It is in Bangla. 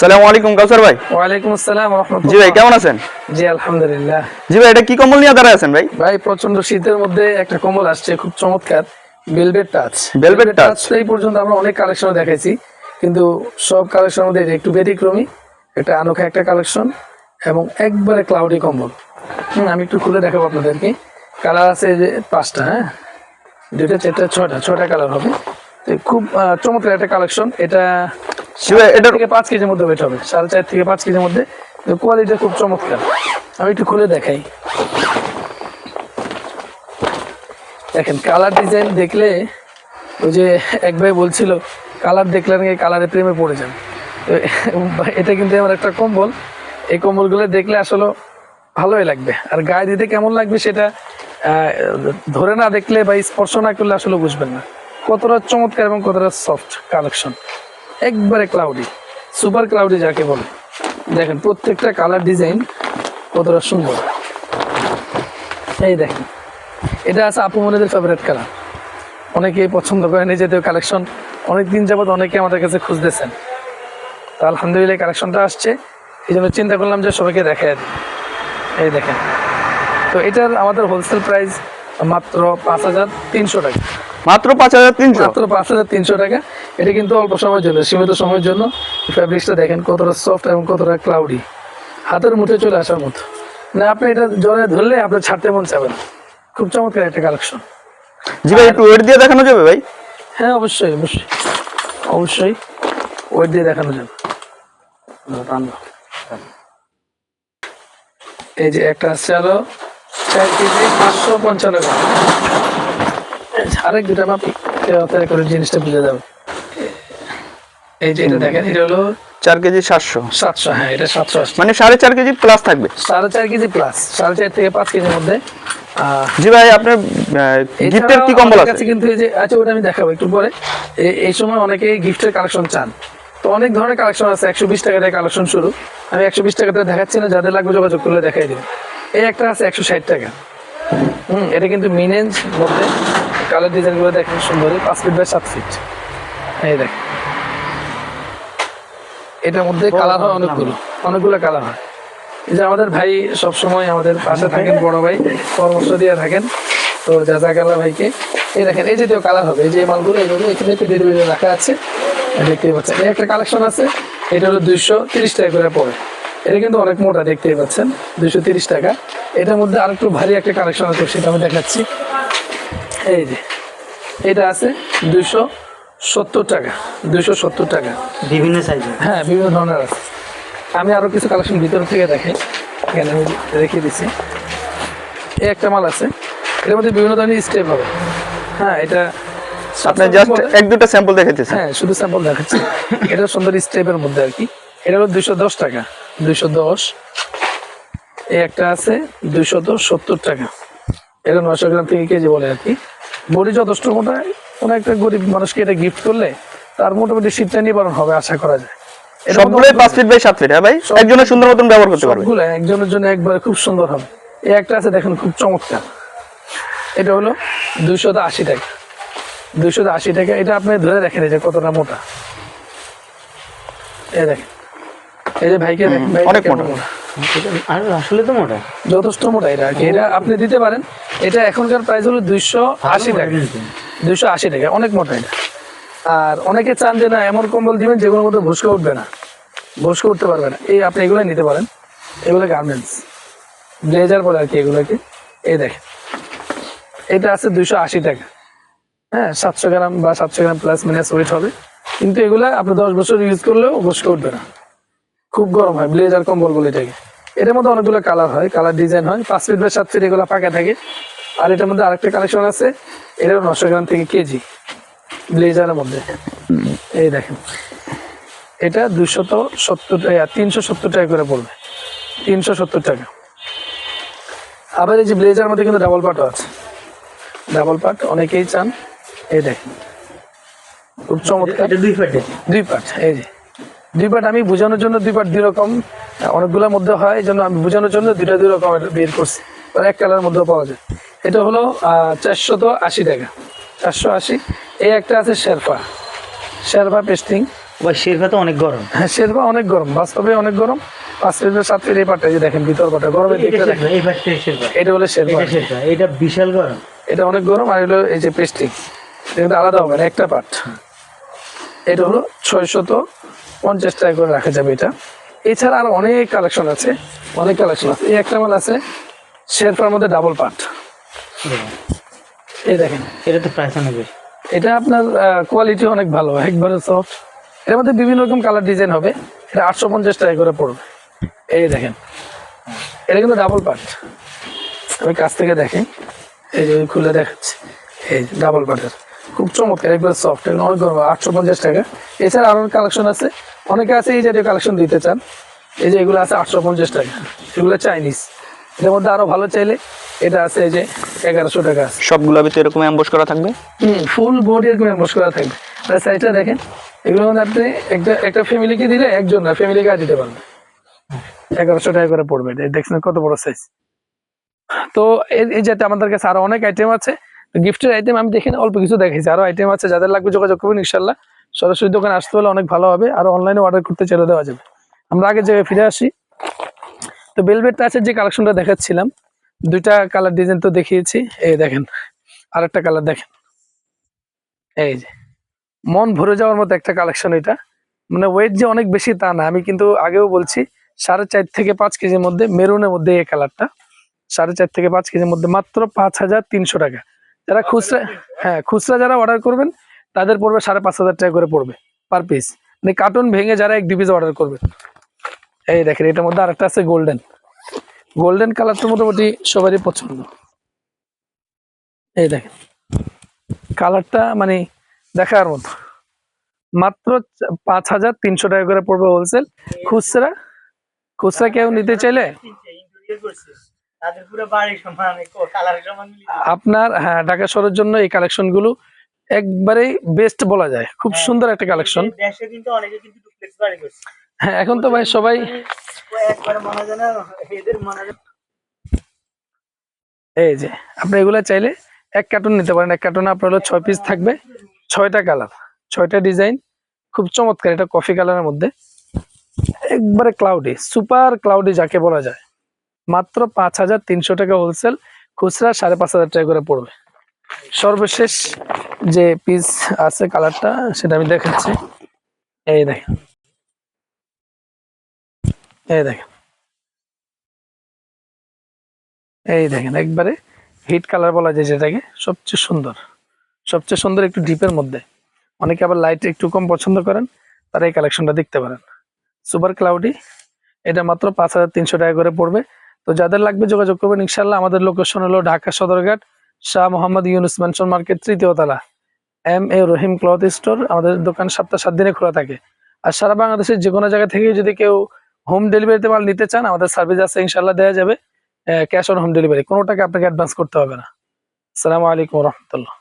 সালামু আলাইকুম কাউসার ভাই। ওয়ালাইকুম আসসালাম রহমতুল্লাহ। জি ভাই কেমন আছেন? জি আলহামদুলিল্লাহ। জি ভাই এটা কি কম্বল নিয়ে দাঁড়ায় আছেন ভাই? ভাই প্রচণ্ড শীতের মধ্যে একটা কম্বল আসছে খুব চমৎকার টাচ। এই পর্যন্ত আমরা অনেক কালেকশন দেখাইছি কিন্তু সব কালেকশনের মধ্যে একটু ব্যতিক্রমী। একটা আনোখা একটা কালেকশন এবং একবারে ক্লাউডি কম্বল। হুম, আমি একটু খুলে দেখাবো আপনাদেরকে। কালার আছে যে পাঁচটা হ্যাঁ? দুইটা চারটা ছয়টা ছয়টা কালার হবে। খুব চমৎকার একটা কালেকশন। এটা এটা এটা থেকে পাঁচ কেজির মধ্যে ওয়েট হবে। সাড়ে চার থেকে পাঁচ কেজির মধ্যে। কোয়ালিটি খুব চমৎকার। আমি একটু খুলে দেখাই। দেখেন কালার ডিজাইন দেখলে ওই যে এক ভাই বলছিল কালার দেখলে নাকি কালারের প্রেমে পড়ে যান এটা কিন্তু আমার একটা কম্বল। এই কম্বলগুলো দেখলে আসলে ভালোই লাগবে। আর গায়ে দিতে কেমন লাগবে সেটা ধরে না দেখলে বা স্পর্শ না করলে আসলে বুঝবেন না। কতটা চমৎকার এবং কতটা সফট কালেকশন একবারে ক্লাউডি সুপার ক্লাউডি যাকে বলে। দেখেন প্রত্যেকটা কালার ডিজাইন কতটা সুন্দর। এই দেখেন এটা আছে আপু মনেদের ফেভারেট কালার অনেকেই পছন্দ করেন জাতীয় কালেকশন অনেক দিন যাবত অনেকে আমাদের কাছে খুঁজতেছেন। তো আলহামদুলিল্লাহ কালেকশনটা আসছে। এই জন্য চিন্তা করলাম যে সবাইকে দিই। এই দেখেন তো এটার আমাদের হোলসেল প্রাইস মাত্র পাঁচ হাজার তিনশো টাকা। মাত্র পাঁচ হাজার তিনশো? মাত্র পাঁচ হাজার তিনশো টাকা। এটা কিন্তু অল্প সময়ের জন্য সীমিত সময়ের জন্য। ফ্যাব্রিক্সটা দেখেন কতটা সফট এবং কতটা ক্লাউডি হাতের মুঠে চলে আসার মতো। না আপনি এটা জলে ধরলে আপনি ছাড়তে মন চাবেন খুব চমৎকার একটা কালেকশন জি ভাই একটু ওয়েট দিয়ে দেখানো যাবে ভাই? হ্যাঁ অবশ্যই অবশ্যই। অবশ্যই। ওয়েট দিয়ে দেখানো যাবে। এই যে একটা আছে হলো চার কেজি পাঁচশো পঞ্চান্ন গ্রাম। আরেক দুটা মাপি করে জিনিসটা বুঝে যাবে। এই যে এটা দেখেন এটা হলো চার কেজি সাতশো। সাতশো হ্যাঁ এটা সাতশো মানে সাড়ে চার কেজি প্লাস থাকবে। সাড়ে চার কেজি প্লাস সাড়ে চার থেকে পাঁচ কেজির মধ্যে। জি ভাই আপনার গিফটের কি কম্বল আছে? কিন্তু এই যে আচ্ছা ওটা আমি দেখাবো একটু পরে। এই সময় অনেকেই গিফটের কালেকশন চান। তো অনেক ধরনের কালেকশন আছে একশো বিশ টাকা থেকে কালেকশন শুরু। আমি একশো বিশ টাকাতে দেখাচ্ছি না যাদের লাগবে যোগাযোগ করলে দেখাই দেবো এই একটা আছে একশো ষাট টাকা। হুম এটা কিন্তু মিনেঞ্জ মধ্যে। কালার ডিজাইনগুলো দেখেন সুন্দরই পাঁচ ফিট বাই সাত ফিট এই দেখেন। এটার মধ্যে কালার হয় অনেকগুলো। অনেকগুলো কালার হয়। এই যে আমাদের ভাই সবসময় আমাদের পাশে থাকেন বড় ভাই পরামর্শ দিয়ে থাকেন। তো জাজাকাল্লা ভাইকে এই দেখেন এই জাতীয় কালার হবে এই যে মালগুলো এইগুলো এখানে পেটে দিয়ে রাখা আছে। দেখতেই পাচ্ছেন এই একটা কালেকশন আছে এটা হলো দুইশো তিরিশ টাকা করে পড়ে। এটা কিন্তু অনেক মোটা দেখতেই পাচ্ছেন দুইশো তিরিশ টাকা। এটার মধ্যে আর একটু ভারী একটা কালেকশন আছে সেটা আমি দেখাচ্ছি। এই যে এটা আছে দুইশো সত্তর টাকা দুইশো সত্তর টাকা। বিভিন্ন সাইজে হ্যাঁ বিভিন্ন ধরনের আছে। আমি আরও কিছু কালেকশন ভিতর থেকে দেখাই এখানে আমি রেখে দিচ্ছি। এই একটা মাল আছে এর মধ্যে বিভিন্ন ধরনের স্টেপ হবে। হ্যাঁ এটা আপনি জাস্ট এক দুটো স্যাম্পল দেখাইতেছেন। হ্যাঁ শুধু স্যাম্পল দেখাচ্ছি। এটা সুন্দর স্টেপের মধ্যে আর কি। এটা হলো দুইশো দশ টাকা দুইশো দশ। এই একটা আছে দুইশো দশ সত্তর টাকা। এটা নয়শো গ্রাম থেকে কেজি বলে আর কি। বডি যথেষ্ট মোটা কোনো একটা গরিব মানুষকে এটা গিফট করলে তার মোটামুটি শীতটা নিবারণ হবে আশা করা যায়। সবগুলোই পাঁচ ফিট বাই সাত ফিট হ্যাঁ ভাই? একজনের সুন্দর মতন ব্যবহার করতে পারবে। সবগুলো একজনের জন্য একবারে খুব সুন্দর হবে। এই একটা আছে দেখেন খুব চমৎকার। এটা হলো দুইশো আশি টাকা। দুইশো আশি টাকা এটা আপনি ধরে দেখেন এই যে কতটা মোটা। এই দেখেন। এই যে ভাইকে দেখেন ভাই অনেক মোটা। আর আসলে তো মোটা। যথেষ্ট মোটা এটা আর কি। এটা আপনি দিতে পারেন। এটা এখনকার প্রাইস হলো দুইশো আশি টাকা। দুইশো আশি টাকা, অনেক মোটা এটা। আর অনেকে চান যে না, এমন কম্বল দিবেন যেগুলোর মধ্যে ভুসকে উঠবে না। ভুসকে উঠতে পারবে না। এই আপনি এগুলো নিতে পারেন। এগুলো গার্মেন্টস। ব্লেজার বলে আর কি এগুলোকে। এই দেখেন। এটা আছে দুইশো আশি টাকা। হ্যাঁ সাতশো গ্রাম বা সাতশো গ্রাম প্লাস মাইনাস ওয়েট হবে। কিন্তু এগুলা আপনি দশ বছর ইউজ করলেও ভুসকে উঠবে না। খুব গরম হয় ব্লেজার কম্বল বলে এটাকে। এটার মধ্যে অনেকগুলো কালার হয় কালার ডিজাইন হয়। পাঁচ ফিট বা সাত ফিট এগুলো পাকা থাকে। আর এটার মধ্যে আরেকটা কালেকশন আছে। এটাও নশো গ্রাম থেকে কেজি। ব্লেজারের মধ্যে। এই দেখেন। এটা দুশত সত্তর টাকা তিনশো সত্তর টাকা করে পড়বে। তিনশো সত্তর টাকা। আবার এই যে ব্লেজার মধ্যে কিন্তু ডাবল পার্টও আছে। ডাবল পার্ট অনেকেই চান। এই দেখেন। খুব চমৎকার। দুই ফাটে দুই পার্ট এই যে। দুই পার্ট আমি বোঝানোর জন্য দুই পার্ট দুই রকম অনেকগুলোর মধ্যে হয় এই জন্য আমি বোঝানোর জন্য দুইটা দুই রকম বের করছি। আর এক কালার মধ্যে পাওয়া যায়। এটা হলো চারশত আশি টাকা। চারশো আশি। এই একটা আছে শেরফা শেরফা পেস্টিং। ওই শেরফা তো অনেক গরম। হ্যাঁ শেরপা অনেক গরম বাস্তবে অনেক গরম। পাঁচ ফিটের সাত ফিট এই পাটটা যে দেখেন ভিতর পাটা গরমের দিকটা দেখেন। শেরফা শেরফা এটা হলো শেরপা। শেরফা এটা বিশাল গরম। এটা অনেক গরম আর হলো এই যে পেস্টিং। এটা আলাদা হবে না একটা পাট। এটা হলো ছয়শত পঞ্চাশ টাকা করে রাখা যাবে এটা। এছাড়া আর অনেক কালেকশন আছে অনেক কালেকশন আছে। এই একটা মাল আছে শেরপার মধ্যে ডাবল পাট। এই দেখেন, এটা তো এটা আপনার কোয়ালিটি অনেক ভালো, একবারে সফট এর মধ্যে বিভিন্ন রকম কালার ডিজাইন হবে। এটা আটশো পঞ্চাশ টাকা করে পড়বে। এই দেখেন, এটা কিন্তু ডাবল পার্ট আমি কাছ থেকে দেখি এই যে খুলে দেখাচ্ছি। এই ডাবল পার্টের খুব চমৎকার, একবার সফট এগুলো অনেক গরম আটশো পঞ্চাশ টাকা। এছাড়া আরও কালেকশন আছে। অনেকে আছে এই জাতীয় কালেকশন দিতে চান। এই যে এগুলো আছে আটশো পঞ্চাশ টাকা। এগুলো চাইনিজ এটার মধ্যে আরও ভালো চাইলে এটা আছে যে এগারোশো টাকা। আছে সবগুলো ভিতরে এরকম অ্যাম্বস করা থাকবে? হুম ফুল বডি এরকম এমবস করা থাকবে। আর সাইজটা দেখেন এগুলো মানে আপনি একটা একটা ফ্যামিলিকে দিলে একজন না ফ্যামিলিকে দিতে পারবেন এগারোশো টাকা করে পড়বে দেখছেন কত বড় সাইজ তো এই- যাতে আমাদের কাছে আরও অনেক আইটেম আছে। গিফটের আইটেম আমি দেখি না, অল্প কিছু দেখাইছি। আরও আইটেম আছে যাদের লাগবে যোগাযোগ করবেন ইনশাল্লাহ। সরাসরি দোকানে আসতে হলে অনেক ভালো হবে আর অনলাইনে অর্ডার করতে ছেড়ে দেওয়া যাবে। আমরা আগের জায়গায় ফিরে আসি তো বেলভেট টাচের যে কালেকশনটা দেখাচ্ছিলাম দুইটা কালার ডিজাইন তো দেখিয়েছি। এই দেখেন, আরেকটা কালার দেখেন। এই যে, মন ভরে যাওয়ার মতো একটা কালেকশন এটা। মানে ওয়েট যে অনেক বেশি তা না, আমি কিন্তু আগেও বলছি, সাড়ে চার থেকে পাঁচ কেজির মধ্যে মেরুনের মধ্যে এই কালারটা সাড়ে চার থেকে পাঁচ কেজির মধ্যে মাত্র পাঁচ হাজার তিনশো টাকা। যারা খুচরা হ্যাঁ খুচরা যারা অর্ডার করবেন, তাদের পড়বে সাড়ে পাঁচ হাজার টাকা করে পড়বে পার পিস মানে কার্টুন ভেঙে যারা এক দুই পিস অর্ডার করবে। এই দেখেন, এটার মধ্যে আরেকটা আছে গোল্ডেন গোল্ডেন কালারটা মোটামুটি সবারই পছন্দ। এই দেখেন। কালারটা মানে দেখার মতো। মাত্র পাঁচ হাজার তিনশো টাকা করে পড়বে হোলসেল খুচরা? খুচরা কেউ নিতে চাইলে? কালার আপনার হ্যাঁ ঢাকা শহরের জন্য এই কালেকশনগুলো একবারেই বেস্ট বলা যায়। খুব সুন্দর একটা কালেকশন হ্যাঁ এখন তো ভাই সবাই এই যে আপনি এগুলা চাইলে এক কার্টুন নিতে পারেন। এক কার্টুনে আপনার হলো ছয় পিস থাকবে। ছয়টা কালার ছয়টা ডিজাইন খুব চমৎকার এটা কফি কালারের মধ্যে। একবারে ক্লাউডি সুপার ক্লাউডি যাকে বলা যায়। মাত্র পাঁচ হাজার তিনশো টাকা হোলসেল খুচরা সাড়ে পাঁচ হাজার টাকা করে পড়বে। সর্বশেষ যে পিস আছে কালারটা সেটা আমি দেখাচ্ছি। এই দেখেন। এই দেখেন। এই দেখেন, একবারে হিট কালার বলা যায় যেটাকে, সবচেয়ে সুন্দর। সবচেয়ে সুন্দর একটু ডিপের মধ্যে। অনেকে আবার লাইট একটু কম পছন্দ করেন, তারা এই কালেকশনটা দেখতে পারেন। সুপার ক্লাউডি এটা মাত্র পাঁচ হাজার তিনশো টাকা করে পড়বে। তো যাদের লাগবে যোগাযোগ করবেন ইনশাল্লাহ আমাদের লোকেশন হলো ঢাকা সদরঘাট, শাহ মোহাম্মদ ইউনুস ম্যানশন মার্কেট তৃতীয় তলা। M A Rahim cloth store আমাদের দোকান সপ্তাহ সাত দিনে খোলা থাকে। আর সারা বাংলাদেশের যে কোনো জায়গা থেকে যদি কেউ হোম ডেলিভারিতে মাল নিতে চান, আমাদের সার্ভিস আছে ইনশাল্লাহ দেওয়া যাবে। ক্যাশ অন হোম ডেলিভারি কোনোটাকে আপনাকে অ্যাডভান্স করতে হবে না। আসসালামু আলাইকুম রহমতুল্লাহ।